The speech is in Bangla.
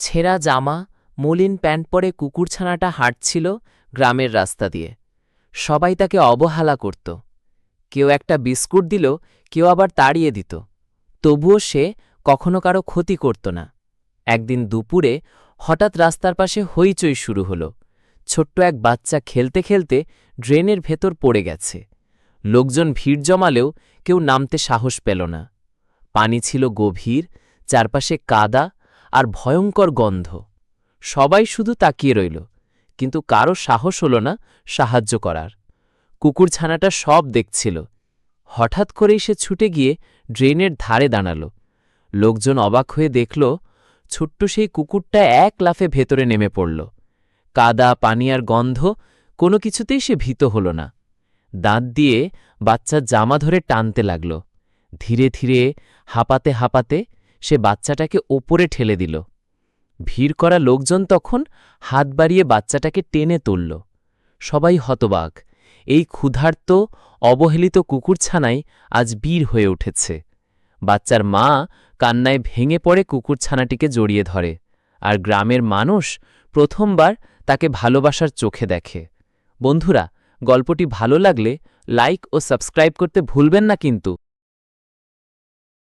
ছেঁড়া জামা, মলিন প্যান্ট পরে কুকুরছানাটা হাঁটছিল গ্রামের রাস্তা দিয়ে। সবাই তাকে অবহেলা করত। কেউ একটা বিস্কুট দিল, কেউ আবার তাড়িয়ে দিত। তবুও সে কখনো কারও ক্ষতি করত না। একদিন দুপুরে হঠাৎ রাস্তার পাশে হইচই শুরু হলো। ছোট্ট এক বাচ্চা খেলতে খেলতে ড্রেনের ভেতর পড়ে গেছে। লোকজন ভিড় জমালেও কেউ নামতে সাহস পেল না। পানি ছিল গভীর, চারপাশে কাদা আর ভয়ঙ্কর গন্ধ। সবাই শুধু তাকিয়ে রইল, কিন্তু কারও সাহস হল না সাহায্য করার। কুকুরছানাটা সব দেখছিল। হঠাৎ করেই সে ছুটে গিয়ে ড্রেনের ধারে দাঁড়াল। লোকজন অবাক হয়ে দেখল, ছোট্ট সেই কুকুরটা এক লাফে ভেতরে নেমে পড়ল। কাদা, পানি আর গন্ধ কোনো কিছুতেই সে ভীত হল না। দাঁত দিয়ে বাচ্চার জামা ধরে টানতে লাগল। ধীরে ধীরে হাঁপাতে হাঁপাতে সে বাচ্চাটাকে ওপরে ঠেলে দিল। ভিড় করা লোকজন তখন হাত বাড়িয়ে বাচ্চাটাকে টেনে তুলল। সবাই হতবাক। এই ক্ষুধার্ত, অবহেলিত কুকুরছানাই আজ বীর হয়ে উঠেছে। বাচ্চার মা কান্নায় ভেঙে পড়ে কুকুরছানাটিকে জড়িয়ে ধরে। আর গ্রামের মানুষ প্রথমবার তাকে ভালোবাসার চোখে দেখে। বন্ধুরা, গল্পটি ভালো লাগলে লাইক ও সাবস্ক্রাইব করতে ভুলবেন না কিন্তু।